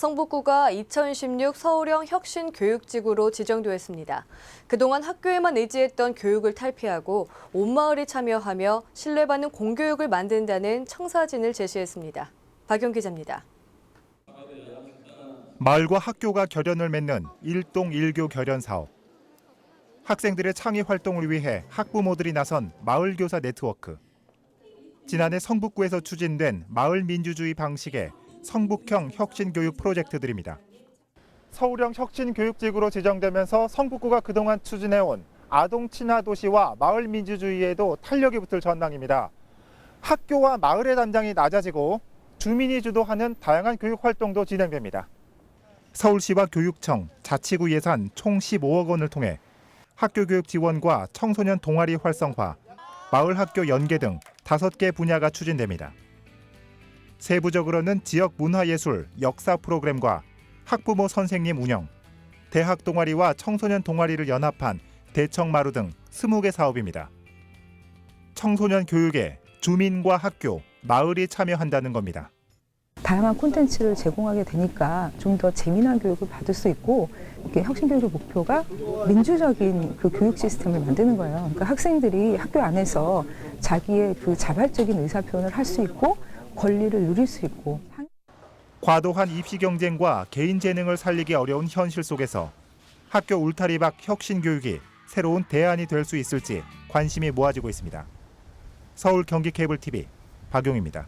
성북구가 2016 서울형 혁신 교육지구로 지정되었습니다. 그동안 학교에만 의지했던 교육을 탈피하고 온 마을이 참여하며 신뢰받는 공교육을 만든다는 청사진을 제시했습니다. 박용 기자입니다. 마을과 학교가 결연을 맺는 일동 일교 결연 사업. 학생들의 창의 활동을 위해 학부모들이 나선 마을 교사 네트워크. 지난해 성북구에서 추진된 마을 민주주의 방식의 성북형 혁신교육 프로젝트들입니다. 서울형 혁신교육지구로 지정되면서 성북구가 그동안 추진해온 아동 친화 도시와 마을 민주주의에도 탄력이 붙을 전망입니다. 학교와 마을의 담당이 낮아지고 주민이 주도하는 다양한 교육 활동도 진행됩니다. 서울시와 교육청, 자치구 예산 총 15억 원을 통해 학교 교육 지원과 청소년 동아리 활성화, 마을 학교 연계 등 5개 분야가 추진됩니다. 세부적으로는 지역 문화예술, 역사 프로그램과 학부모 선생님 운영, 대학 동아리와 청소년 동아리를 연합한 대청마루 등 20개 사업입니다. 청소년 교육에 주민과 학교, 마을이 참여한다는 겁니다. 다양한 콘텐츠를 제공하게 되니까 좀 더 재미난 교육을 받을 수 있고 혁신교육의 목표가 민주적인 그 교육 시스템을 만드는 거예요. 그러니까 학생들이 학교 안에서 자기의 그 자발적인 의사 표현을 할 수 있고 권리를 누릴 수 있고 과도한 입시 경쟁과 개인 재능을 살리기 어려운 현실 속에서 학교 울타리박 혁신 교육이 새로운 대안이 될 수 있을지 관심이 모아지고 있습니다. 서울 경기 케이블 TV 박용입니다.